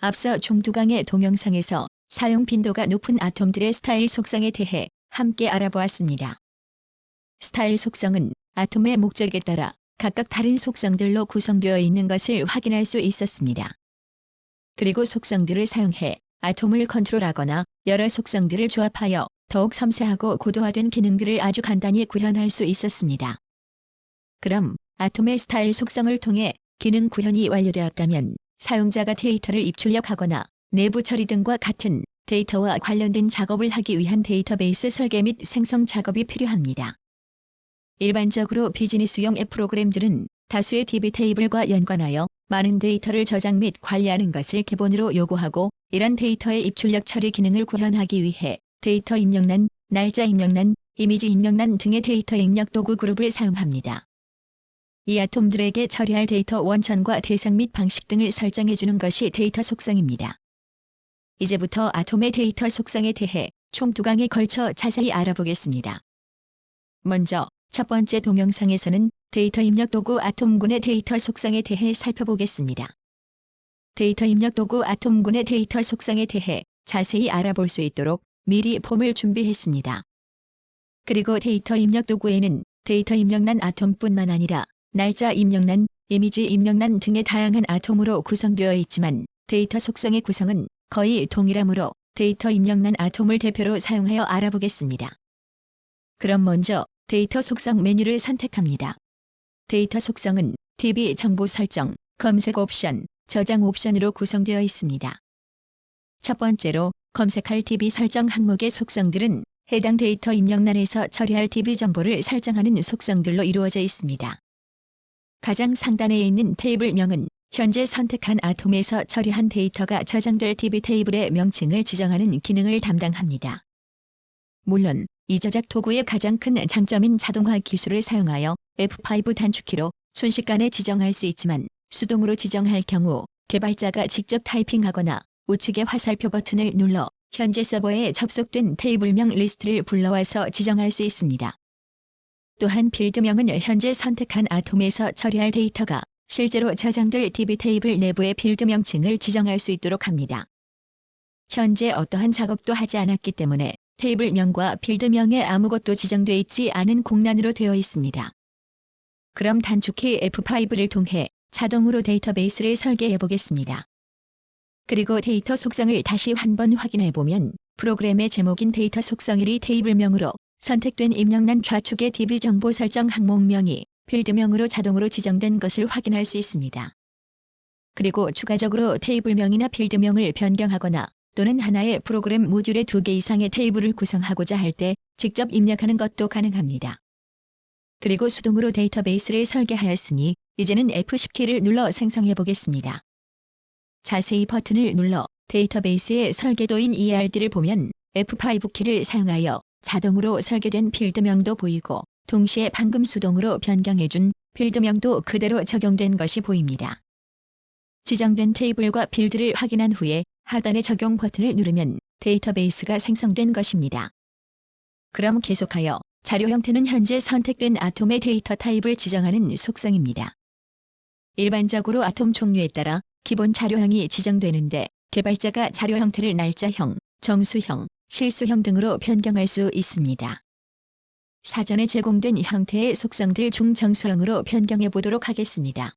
앞서 총두강의 동영상에서 사용 빈도가 높은 아톰들의 스타일 속성에 대해 함께 알아보았습니다. 스타일 속성은 아톰의 목적에 따라 각각 다른 속성들로 구성되어 있는 것을 확인할 수 있었습니다. 그리고 속성들을 사용해 아톰을 컨트롤하거나 여러 속성들을 조합하여 더욱 섬세하고 고도화된 기능들을 아주 간단히 구현할 수 있었습니다. 그럼 아톰의 스타일 속성을 통해 기능 구현이 완료되었다면 사용자가 데이터를 입출력하거나 내부 처리 등과 같은 데이터와 관련된 작업을 하기 위한 데이터베이스 설계 및 생성 작업이 필요합니다. 일반적으로 비즈니스용 앱 프로그램들은 다수의 DB 테이블과 연관하여 많은 데이터를 저장 및 관리하는 것을 기본으로 요구하고 이런 데이터의 입출력 처리 기능을 구현하기 위해 데이터 입력란, 날짜 입력란, 이미지 입력란 등의 데이터 입력 도구 그룹을 사용합니다. 이 아톰들에게 처리할 데이터 원천과 대상 및 방식 등을 설정해 주는 것이 데이터 속성입니다. 이제부터 아톰의 데이터 속성에 대해 총 두 강에 걸쳐 자세히 알아보겠습니다. 먼저 첫 번째 동영상에서는 데이터 입력 도구 아톰군의 데이터 속성에 대해 살펴보겠습니다. 데이터 입력 도구 아톰군의 데이터 속성에 대해 자세히 알아볼 수 있도록 미리 폼을 준비했습니다. 그리고 데이터 입력 도구에는 데이터 입력란 아톰뿐만 아니라 날짜 입력란, 이미지 입력란 등의 다양한 아톰으로 구성되어 있지만 데이터 속성의 구성은 거의 동일하므로 데이터 입력란 아톰을 대표로 사용하여 알아보겠습니다. 그럼 먼저 데이터 속성 메뉴를 선택합니다. 데이터 속성은 DB 정보 설정, 검색 옵션, 저장 옵션으로 구성되어 있습니다. 첫 번째로 검색할 DB 설정 항목의 속성들은 해당 데이터 입력란에서 처리할 DB 정보를 설정하는 속성들로 이루어져 있습니다. 가장 상단에 있는 테이블명은 현재 선택한 아톰에서 처리한 데이터가 저장될 DB 테이블의 명칭을 지정하는 기능을 담당합니다. 물론 이 저작 도구의 가장 큰 장점인 자동화 기술을 사용하여 F5 단축키로 순식간에 지정할 수 있지만 수동으로 지정할 경우 개발자가 직접 타이핑하거나 우측의 화살표 버튼을 눌러 현재 서버에 접속된 테이블명 리스트를 불러와서 지정할 수 있습니다. 또한 빌드명은 현재 선택한 아톰에서 처리할 데이터가 실제로 저장될 DB 테이블 내부의 빌드 명칭을 지정할 수 있도록 합니다. 현재 어떠한 작업도 하지 않았기 때문에 테이블명과 빌드명에 아무것도 지정돼 있지 않은 공란으로 되어 있습니다. 그럼 단축키 F5를 통해 자동으로 데이터베이스를 설계해 보겠습니다. 그리고 데이터 속성을 다시 한번 확인해 보면 프로그램의 제목인 데이터 속성 1이 테이블명으로 선택된 입력란 좌측의 DB 정보 설정 항목명이 필드명으로 자동으로 지정된 것을 확인할 수 있습니다. 그리고 추가적으로 테이블명이나 필드명을 변경하거나 또는 하나의 프로그램 모듈의 두 개 이상의 테이블을 구성하고자 할 때 직접 입력하는 것도 가능합니다. 그리고 수동으로 데이터베이스를 설계하였으니 이제는 F10키를 눌러 생성해 보겠습니다. 자세히 버튼을 눌러 데이터베이스의 설계도인 ERD를 보면 F5키를 사용하여 자동으로 설계된 필드명도 보이고 동시에 방금 수동으로 변경해준 필드명도 그대로 적용된 것이 보입니다. 지정된 테이블과 필드를 확인한 후에 하단의 적용 버튼을 누르면 데이터베이스가 생성된 것입니다. 그럼 계속하여 자료 형태는 현재 선택된 아톰의 데이터 타입을 지정하는 속성입니다. 일반적으로 아톰 종류에 따라 기본 자료형이 지정되는데 개발자가 자료 형태를 날짜형, 정수형, 실수형 등으로 변경할 수 있습니다. 사전에 제공된 형태의 속성들 중 정수형으로 변경해 보도록 하겠습니다.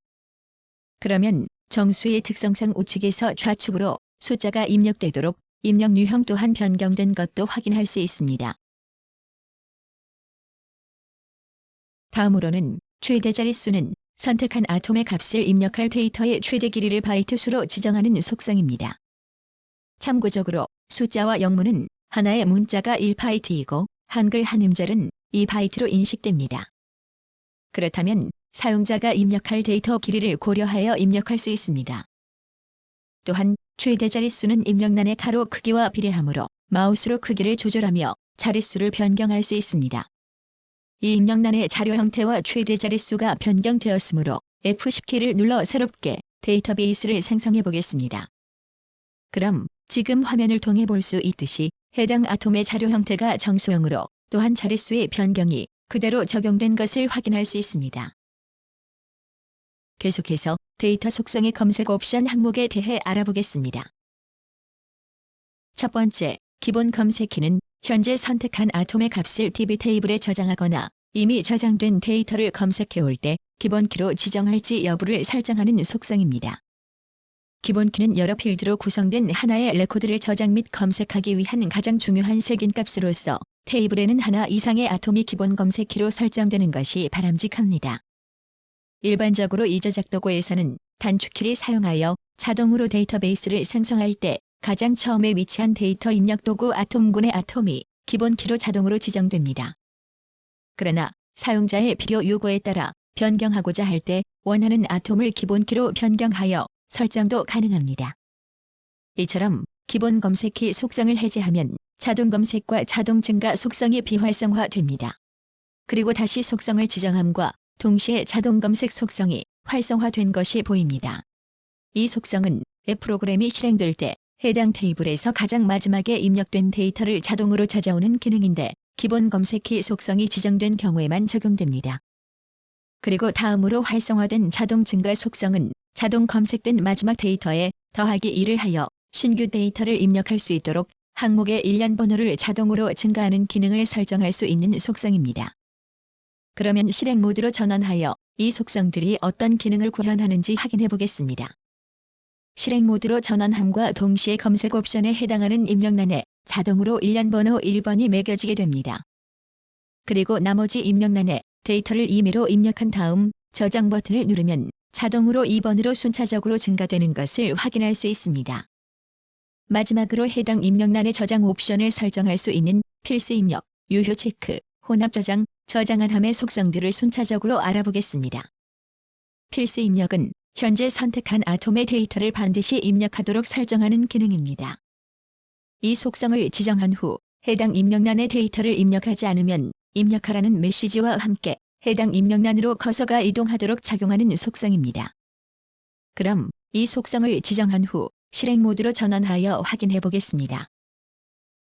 그러면 정수의 특성상 우측에서 좌측으로 숫자가 입력되도록 입력 유형 또한 변경된 것도 확인할 수 있습니다. 다음으로는 최대 자릿수는 선택한 아톰의 값을 입력할 데이터의 최대 길이를 바이트 수로 지정하는 속성입니다. 참고적으로 숫자와 영문은 하나의 문자가 1바이트이고 한글 한 음절은 2바이트로 인식됩니다. 그렇다면 사용자가 입력할 데이터 길이를 고려하여 입력할 수 있습니다. 또한 최대 자릿수는 입력란의 가로 크기와 비례하므로 마우스로 크기를 조절하며 자릿수를 변경할 수 있습니다. 이 입력란의 자료 형태와 최대 자릿수가 변경되었으므로 F10키를 눌러 새롭게 데이터베이스를 생성해 보겠습니다. 그럼 지금 화면을 통해 볼 수 있듯이 해당 아톰의 자료 형태가 정수형으로 또한 자릿수의 변경이 그대로 적용된 것을 확인할 수 있습니다. 계속해서 데이터 속성의 검색 옵션 항목에 대해 알아보겠습니다. 첫 번째, 기본 검색키는 현재 선택한 아톰의 값을 DB 테이블에 저장하거나 이미 저장된 데이터를 검색해 올 때 기본 키로 지정할지 여부를 설정하는 속성입니다. 기본 키는 여러 필드로 구성된 하나의 레코드를 저장 및 검색하기 위한 가장 중요한 색인 값으로서 테이블에는 하나 이상의 아톰이 기본 검색 키로 설정되는 것이 바람직합니다. 일반적으로 이 저작 도구에서는 단축키를 사용하여 자동으로 데이터베이스를 생성할 때 가장 처음에 위치한 데이터 입력 도구 아톰군의 아톰이 기본 키로 자동으로 지정됩니다. 그러나 사용자의 필요 요구에 따라 변경하고자 할 때 원하는 아톰을 기본 키로 변경하여 설정도 가능합니다. 이처럼 기본 검색키 속성을 해제하면 자동 검색과 자동 증가 속성이 비활성화됩니다. 그리고 다시 속성을 지정함과 동시에 자동 검색 속성이 활성화된 것이 보입니다. 이 속성은 앱 프로그램이 실행될 때 해당 테이블에서 가장 마지막에 입력된 데이터를 자동으로 찾아오는 기능인데 기본 검색키 속성이 지정된 경우에만 적용됩니다. 그리고 다음으로 활성화된 자동 증가 속성은 자동 검색된 마지막 데이터에 더하기 1을 하여 신규 데이터를 입력할 수 있도록 항목의 일련 번호를 자동으로 증가하는 기능을 설정할 수 있는 속성입니다. 그러면 실행 모드로 전환하여 이 속성들이 어떤 기능을 구현하는지 확인해 보겠습니다. 실행 모드로 전환함과 동시에 검색 옵션에 해당하는 입력란에 자동으로 일련 번호 1번이 매겨지게 됩니다. 그리고 나머지 입력란에 데이터를 임의로 입력한 다음 저장 버튼을 누르면 자동으로 2번으로 순차적으로 증가되는 것을 확인할 수 있습니다. 마지막으로 해당 입력란의 저장 옵션을 설정할 수 있는 필수 입력, 유효 체크, 혼합 저장, 저장한 함의 속성들을 순차적으로 알아보겠습니다. 필수 입력은 현재 선택한 아톰의 데이터를 반드시 입력하도록 설정하는 기능입니다. 이 속성을 지정한 후 해당 입력란의 데이터를 입력하지 않으면 입력하라는 메시지와 함께 해당 입력란으로 커서가 이동하도록 작용하는 속성입니다. 그럼 이 속성을 지정한 후 실행 모드로 전환하여 확인해 보겠습니다.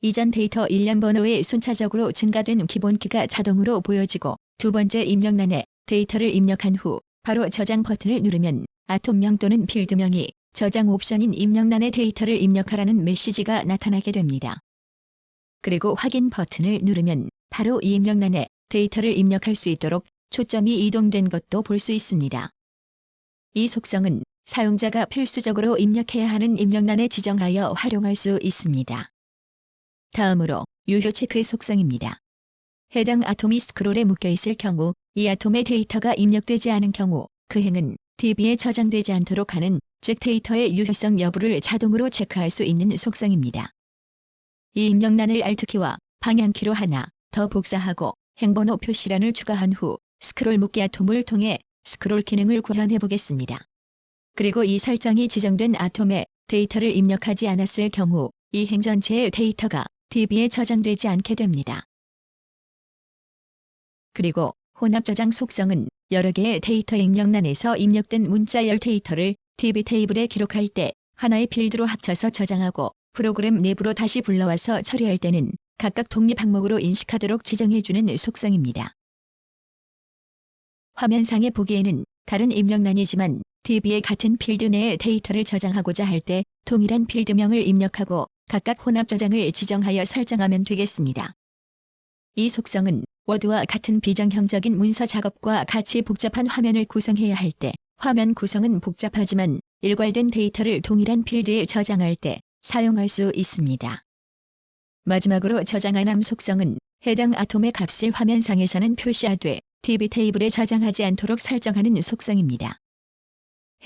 이전 데이터 일련 번호에 순차적으로 증가된 기본키가 자동으로 보여지고 두 번째 입력란에 데이터를 입력한 후 바로 저장 버튼을 누르면 아톰명 또는 필드명이 저장 옵션인 입력란의 데이터를 입력하라는 메시지가 나타나게 됩니다. 그리고 확인 버튼을 누르면 바로 이 입력란에 데이터를 입력할 수 있도록 초점이 이동된 것도 볼 수 있습니다. 이 속성은 사용자가 필수적으로 입력해야 하는 입력란에 지정하여 활용할 수 있습니다. 다음으로 유효 체크 속성입니다. 해당 아톰이 스크롤에 묶여 있을 경우 이 아톰의 데이터가 입력되지 않은 경우 그 행은 DB에 저장되지 않도록 하는 즉 데이터의 유효성 여부를 자동으로 체크할 수 있는 속성입니다. 이 입력란을 Alt키와 방향키로 하나 더 복사하고 행번호 표시란을 추가한 후 스크롤 묶기 아톰을 통해 스크롤 기능을 구현해 보겠습니다. 그리고 이 설정이 지정된 아톰에 데이터를 입력하지 않았을 경우 이 행 전체의 데이터가 DB에 저장되지 않게 됩니다. 그리고 혼합 저장 속성은 여러 개의 데이터 입력란에서 입력된 문자열 데이터를 DB 테이블에 기록할 때 하나의 필드로 합쳐서 저장하고 프로그램 내부로 다시 불러와서 처리할 때는 각각 독립 항목으로 인식하도록 지정해주는 속성입니다. 화면상에 보기에는 다른 입력란이지만 DB의 같은 필드 내에 데이터를 저장하고자 할 때 동일한 필드명을 입력하고 각각 혼합 저장을 지정하여 설정하면 되겠습니다. 이 속성은 워드와 같은 비정형적인 문서 작업과 같이 복잡한 화면을 구성해야 할 때 화면 구성은 복잡하지만 일괄된 데이터를 동일한 필드에 저장할 때 사용할 수 있습니다. 마지막으로 저장한 함 속성은 해당 아톰의 값을 화면상에서는 표시하되 DB 테이블에 저장하지 않도록 설정하는 속성입니다.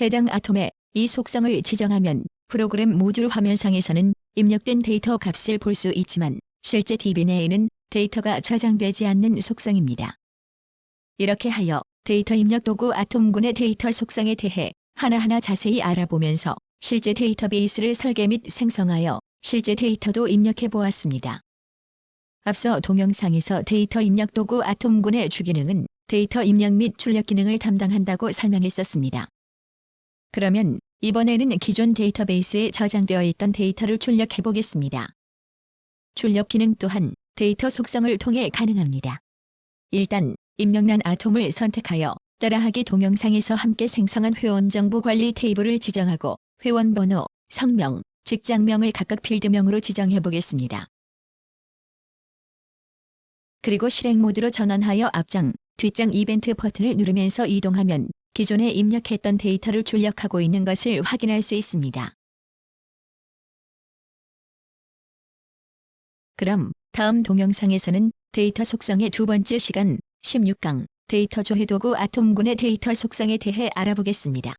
해당 아톰에 이 속성을 지정하면 프로그램 모듈 화면상에서는 입력된 데이터 값을 볼 수 있지만 실제 DB 내에는 데이터가 저장되지 않는 속성입니다. 이렇게 하여 데이터 입력 도구 아톰군의 데이터 속성에 대해 하나하나 자세히 알아보면서 실제 데이터베이스를 설계 및 생성하여 실제 데이터도 입력해 보았습니다. 앞서 동영상에서 데이터 입력 도구 아톰군의 주기능은 데이터 입력 및 출력 기능을 담당한다고 설명했었습니다. 그러면 이번에는 기존 데이터베이스에 저장되어 있던 데이터를 출력해 보겠습니다. 출력 기능 또한 데이터 속성을 통해 가능합니다. 일단 입력란 아톰을 선택하여 따라하기 동영상에서 함께 생성한 회원 정보 관리 테이블을 지정하고 회원 번호, 성명, 직장명을 각각 필드명으로 지정해 보겠습니다. 그리고 실행 모드로 전환하여 앞장, 뒷장 이벤트 버튼을 누르면서 이동하면 기존에 입력했던 데이터를 출력하고 있는 것을 확인할 수 있습니다. 그럼 다음 동영상에서는 데이터 속성의 두 번째 시간 16강 데이터 조회 도구 아톰군의 데이터 속성에 대해 알아보겠습니다.